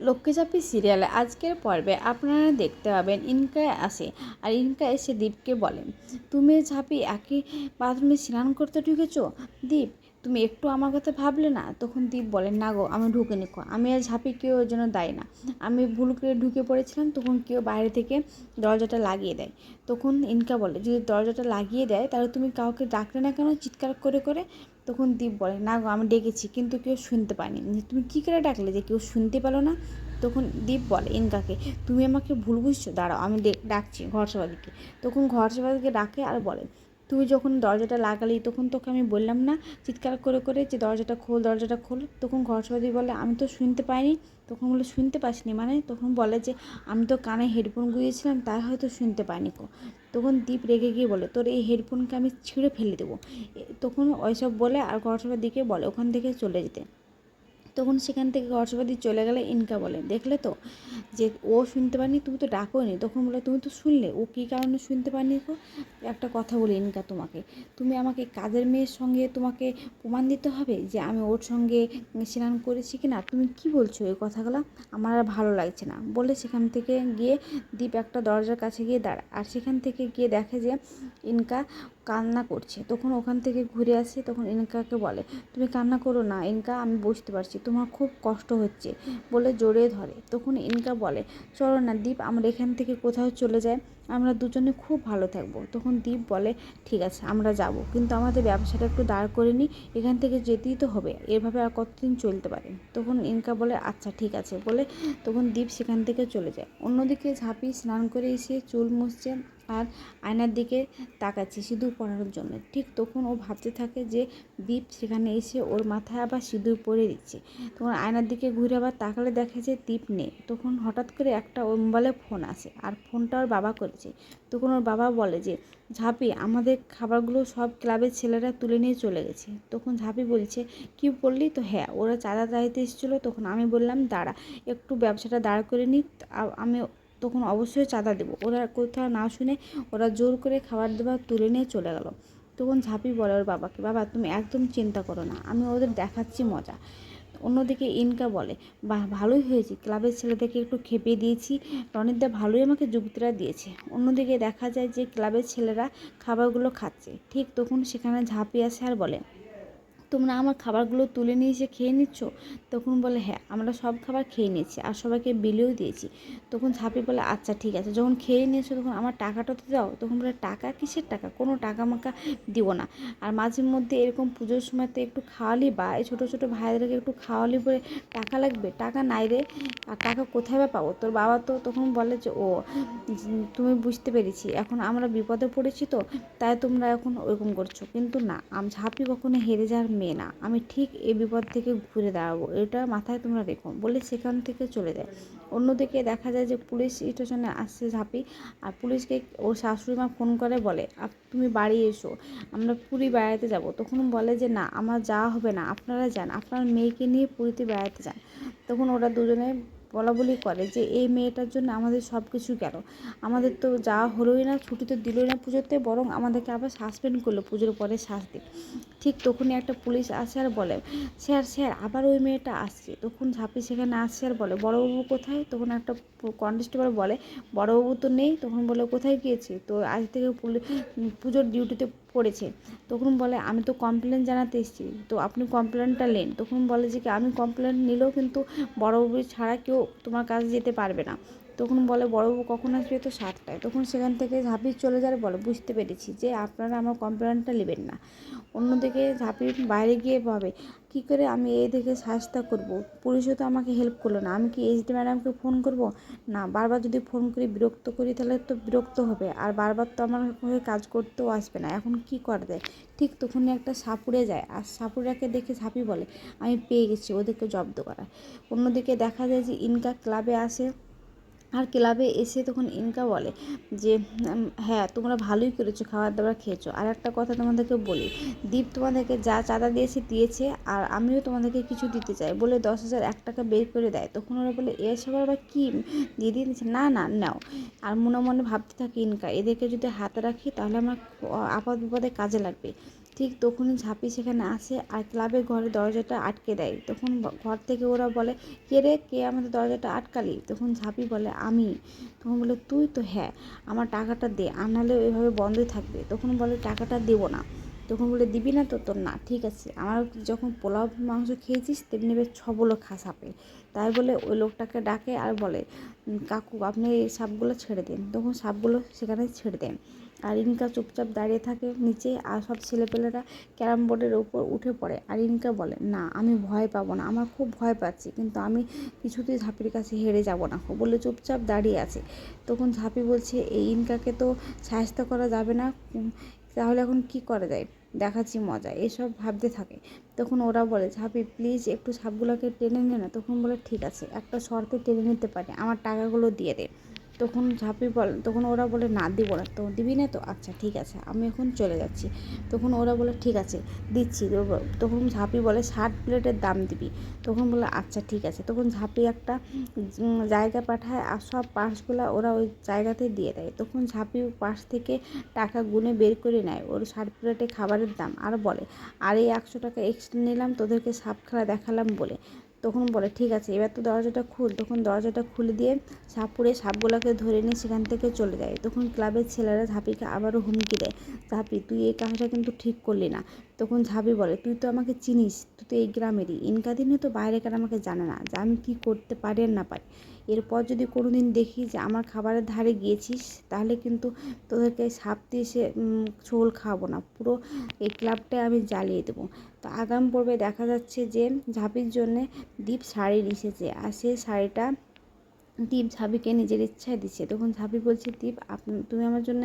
লক্ষ্মীচাপি সিরিয়ালে আজকের পর্বে আপনারা দেখতে পাবেন ইনকা আসে। আর ইনকা এসে দীপকে বলেন তুমি ঝাঁপি একই বাথরুমে স্নান করতে ঢুকেছ? দীপ, তুমি একটু আমার কথা ভাবলে না? তখন দীপ বলেন না গো, আমি ঢুকে নিকো আমি আর ঝাঁপি কেউ ওর জন্য দায় না। আমি ভুল করে ঢুকে পড়েছিলাম, তখন কেউ বাইরে থেকে দরজাটা লাগিয়ে দেয়। তখন ইনকা বলে, যদি দরজাটা লাগিয়ে দেয়, তাহলে তুমি কাউকে ডাকলে না কেন চিৎকার করে করে? তখন দীপ বলে, না গো, আমি ডেকেছি, কিন্তু কেউ শুনতে পায়নি। তুমি কী করে ডাকলে যে, কেউ শুনতে পেল না? তখন দীপ বলে, ইনকাকে, তুমি আমাকে ভুল বুঝছ? দাঁড়াও, আমি ডাকছি ঘরসভাদিকে তখন ঘর ঘরসভাদিকে ডাকে আর বলে তুই যখন দরজাটা লাগালি, তখন তোকে আমি বললাম না, চিৎকার করে করে যে দরজাটা খোল দরজাটা খোল। তখন ঘরসভাদি বলে, আমি তো শুনতে পাইনি। তখন বলে, শুনতে পাসনি? মানে তখন বলে যে, আমি তো কানে হেডফোন গুঁজেছিলাম তাই হয়তো শুনতে পাইনি কো তখন দীপ রেগে গিয়ে বলে, তোর এই হেডফোনকে আমি ছিঁড়ে ফেলে দেবো। তখন ওইসব বলে আর ঘরসভার দিকে বলে, ওখান থেকে চলে যেতে। তখন সেখান থেকে ঘরসভাদি চলে গেলে ইনকা বলে। দেখলে তো? যে ও শুনতে পারেনি তুমি তো ডাকো নি তখন বলে, তুমি তো শুনলে? ও কী কারণে শুনতে পারেনি গো? একটা কথা বলি ইনকা তোমাকে। তুমি আমাকে কাজের মেয়ের সঙ্গে তোমাকে প্রমাণ দিতে হবে? যে আমি ওর সঙ্গে স্নান করেছি কি না তুমি কি বলছো এই কথাগুলো? আমার আর ভালো লাগছে না। বলে সেখান থেকে গিয়ে দীপ একটা দরজার কাছে গিয়ে দাঁড়ায়। আর সেখান থেকে গিয়ে দেখে যে ইনকা কান্না করছে। তখন ওখান থেকে ঘুরে আসে, তখন ইনকাকে বলে, তুমি কান্না করো না, ইনকা, আমি বুঝতে পারছি, তোমার খুব কষ্ট হচ্ছে, বলে জোরে ধরে। তখন ইনকা বলে, চলো না দীপ, আমরা এখান থেকে কোথাও চলে যাই, আমরা দুজনে খুব ভালো থাকব। তখন দীপ বলে, ঠিক আছে, আমরা যাব, কিন্তু আমাদের ব্যবসাটা একটু দাঁড় করে নিই এখান থেকে যেতেই তো হবে, এভাবে আর কতদিন চলতে পারে? তখন ইনকা বলে আচ্ছা ঠিক আছে, বলে, তখন দীপ সেখান থেকে চলে যায়। অন্যদিকে ঝাঁপি স্নান করে এসে চুল মুছছে আর আয়নার দিকে তাকাচ্ছে সিঁদুর পরানোর জন্য। ঠিক তখন ও ভাবতে থাকে যে দীপ সেখানে এসে ওর মাথায় আবার সিঁদুর পরে দিচ্ছে। তখন আয়নার দিকে ঘুরে আবার তাকালে দেখে যে দীপ নেই। তখন হঠাৎ করে একটা ওর মোবাইলে ফোন আসে আর ফোনটা ওর বাবা করেছে। তখন ওর বাবা বলে যে, ঝাঁপি, আমাদের খাবারগুলো সব ক্লাবের ছেলেরা তুলে নিয়ে চলে গেছে। তখন ঝাঁপি বলছে, কি বললি তো? হ্যাঁ ওরা চাঁদা চাইতে এসেছিল। তখন আমি বললাম, দাঁড়া, একটু ব্যবসাটা দাঁড় করে নিই। আমি তখন অবশ্যই চাঁদা দেবো। ওরা কোথাও না শুনে ওরা জোর করে খাবার দাবার তুলে নিয়ে চলে গেল। তখন ঝাঁপি বলে ওর বাবাকে, বাবা, তুমি একদম চিন্তা করো না, আমি ওদের দেখাচ্ছি মজা। অন্যদিকে ইনকা বলে, বাহ, ভালোই হয়েছে, ক্লাবের ছেলেদেরকে একটু খেপিয়ে দিয়েছি রনিতদা ভালোই আমাকে যুক্তিরা দিয়েছে। অন্যদিকে দেখা যায় যে ক্লাবের ছেলেরা খাবারগুলো খাচ্ছে। ঠিক তখন সেখানে ঝাঁপিয়ে আসে আর বলে তোমরা আমার খাবারগুলো তুলে নিয়ে এসে খেয়ে নিচ্ছ? তখন বলে হ্যাঁ আমরা সব খাবার খেয়ে নিয়েছি আর সবাইকে বিলেও দিয়েছি। তখন ঝাঁপি বলে আচ্ছা ঠিক আছে। যখন খেয়ে নিয়েছো তখন, আমার টাকাটা তো দাও? তখন বলে, টাকা? কিসের টাকা? কোনো টাকা মাকা দিব না। আর মাঝে মধ্যে এরকম পুজোর সময় তো একটু খাওয়ালি বা এই ছোটো ছোটো ভাইদেরকে একটু খাওয়ালি বলে, টাকা লাগবে? টাকা নাই রে। আর টাকা কোথায় বা পাবো? তোর বাবা তো তখন বলে যে, ও, তুমি বুঝতে পেরেছি। এখন আমরা বিপদে পড়েছি তো, তাই তোমরা এখন ওরকম করছ। কিন্তু না, আম, ঝাঁপি কখনো হেরে যাওয়ার মেয়ে না। আমি ঠিক এ বিপদ থেকে ঘুরে দাঁড়াবো। এটা মাথায় তোমরা রেখো বলে সেখান থেকে চলে যায়। অন্যদিকে দেখা যায় যে পুলিশ স্টেশনে আসছে ঝাঁপি। আর পুলিশকে ওর শাশুড়ি মা ফোন করে বলে আর তুমি বাড়ি এসো। আমরা পুরী বেড়াতে যাব। তখন বলে যে, না, আমার যাওয়া হবে না। আপনারা যান। আপনার মেয়েকে নিয়ে পুরীতে বেড়াতে যান। তখন ওরা দুজনে বলা বলি করে যে এই মেয়েটার জন্য আমাদের সব কিছু কেন আমাদের তো যাওয়া হলোই না, ছুটি তো দিলই না পুজোতে, বরং আমাদেরকে আবার সাসপেন্ড করল পুজোর পরে শাস্তি। ঠিক তখনই একটা পুলিশ আসে আর বলে, স্যার স্যার, আবার ওই মেয়েটা আসছে। তখন ঝাঁপি সেখানে আসছে আর বলে, বড়োবাবু কোথায়? তখন একটা কনস্টেবল বলে, বড়োবাবু তো নেই। তখন বলে, কোথায় গিয়েছে? তো আজ থেকে পুজোর ডিউটিতে পড়েছে। তখন বলে, আমি তো কমপ্লেন জানাতে এসেছি। তো আপনি কমপ্লেনটা নেন। তখন বলে যে কি, আমি কমপ্লেন নিলেও কিন্তু বড়োবাবু ছাড়া কেউ তোমার কাজ যেতে পারবে না। তখন বলে বড়োবাবু কখন আসবে? তো সাতটায়। তখন সেখান থেকে ঝাঁপিয়ে চলে আর বলে, বুঝতে পেরেছি যে আপনারা আমার কমপ্লেনটা নেবেন না। অন্যদিকে ঝাঁপিয়ে বাইরে গিয়ে ভাবে, কী করে আমি এই দেখে সাহসটা করব? পুলিশও তো আমাকে হেল্প করল না। আমি কি এইচডি ম্যাডামকে ফোন করব? না, বারবার যদি ফোন করি, বিরক্ত করি, তাহলে তো বিরক্ত হবে। আর বারবার তো আমার হয়ে কাজ করতেও আসবে না। এখন কি করা যায়? ঠিক তখনই একটা সাপুড়ে যায়। আর সাপুড়াকে দেখে ঝাঁপি বলে, আমি পেয়ে গেছি, ওদেরকে জব্দ করা অন্যদিকে দেখা যায় যে ইনকা ক্লাবে আসে। আর ক্লাবে এসে তখন ইনকা বলে যে হ্যাঁ তোমরা ভালোই করেছ, খাবার দাবার খেয়েছো। আর একটা কথা তোমাদেরকে বলি, দীপ তোমাদেরকে যা চাঁদা দিয়েছে দিয়েছে, আর আমিও তোমাদেরকে কিছু দিতে চাই। বলে দশ হাজার এক টাকা বের করে দেয়। তখন ওরা বলে এসব আবার কি? দিয়ে দিয়ে দিচ্ছে না না, নাও। আর মনে মনে ভাবতে থাকে ইনকা, এদেরকে যদি হাতে রাখি, তাহলে আমার আপদ বিপদে কাজে লাগবে। ঠিক তখনই ঝাঁপি সেখানে আসে আর ক্লাবের ঘরে দরজাটা আটকে দেয়। তখন ঘর থেকে ওরা বলে, কে রে? কে আমাদের দরজাটা আটকালি? তখন ঝাঁপি বলে, আমি। তখন বলে, তুই তো হ্যাঁ আমার টাকাটা দে, আর নাহলে ওইভাবে বন্ধই থাকবে। তখন বলে, টাকাটা দেবো না। তখন বলে, দিবি না তো তোর না, ঠিক আছে। আমার যখন পোলাও মাংস খেয়েছিস, তেমনি এবার ছবলো খাসাপে তাই বলে ওই লোকটাকে ডাকে আর বলে কাকু, আপনি এই সাপগুলো ছেড়ে দিন। তখন সাপগুলো সেখানে ছেড়ে দেন আর ইনকা চুপচাপ দাঁড়িয়ে থাকে নিচে আর সব ছেলেপেলেরা ক্যারাম বোর্ডের ওপর উঠে পড়ে। আর ইনকা বলে, না, আমি ভয় পাবো না। আমার খুব ভয় পাচ্ছি, কিন্তু আমি কিছুতেই ঝাঁপির কাছে হেরে যাব না, বলে চুপচাপ দাঁড়িয়ে আছে। তখন ঝাঁপি বলছে এই ইনকাকে তো সাহায্য করা যাবে না তাহলে এখন কি করা যায়? দেখাচ্ছি মজা। এসব ভাবতে থাকে। তখন ওরা বলে, ঝাঁপি প্লিজ একটু সাপগুলোকে টেনে নে না? তখন বলে, ঠিক আছে, একটা শর্তে টেনে নিতে পারি। আমার টাকাগুলো দিয়ে দে। তখন ঝাঁপি বল, তখন ওরা বলে, না, দিব না। তো দিবি না তো? আচ্ছা ঠিক আছে, আমি এখন চলে যাচ্ছি। তখন ওরা বলে, ঠিক আছে, দিচ্ছি। তখন ঝাঁপি বলে, ষাট প্লেটের দাম দিবি। তখন বলে আচ্ছা ঠিক আছে। তখন ঝাঁপি একটা জায়গা পাঠায় আর সব পার্সগুলো ওরা ওই জায়গাতে দিয়ে দেয়। তখন ঝাঁপি পার্স থেকে টাকা গুনে বের করে নেয়। ওর ষাট প্লেটে খাবারের দাম। আর বলে, আর এই একশো টাকা এক্সট্রা নিলাম, তোদেরকে সাপ খেলা দেখালাম বলে। তখন বলে, ঠিক আছে, এবার তো দরজাটা খুল। তখন দরজাটা খুলে দিয়ে সাপুরে সাপগুলোকে ধরে নিয়ে সেখান থেকে চলে যায়। তখন ক্লাবের ছেলেরা ঝাঁপিকে আবারও হুমকি দেয়। ঝাঁপি, তুই এই কাজটা কিন্তু ঠিক করলি না। তখন ঝাঁপি বলে, তুই তো আমাকে চিনিস, তুই তো এই গ্রামেরই। ইনকা দিনে তো বাইরেকার আমাকে জানে না যে আমি কী করতে পারি আর না পারি। এরপর যদি কোনো দিন দেখি যে আমার খাবারের ধারে গিয়েছিস, তাহলে কিন্তু তোদেরকে সাপ দিয়ে সে ঝোল খাওয়াবো না। পুরো এই ক্লাবটায় আমি জ্বালিয়ে দেবো। তো আগাম পর্বে দেখা যাচ্ছে যে ঝাঁপির জন্যে দীপ শাড়ি এসেছে। আর সেই শাড়িটা দীপ ঝাঁপিকে নিজের ইচ্ছায় দিচ্ছে। তখন ঝাঁপি বলছে, দীপ তুমি আমার জন্য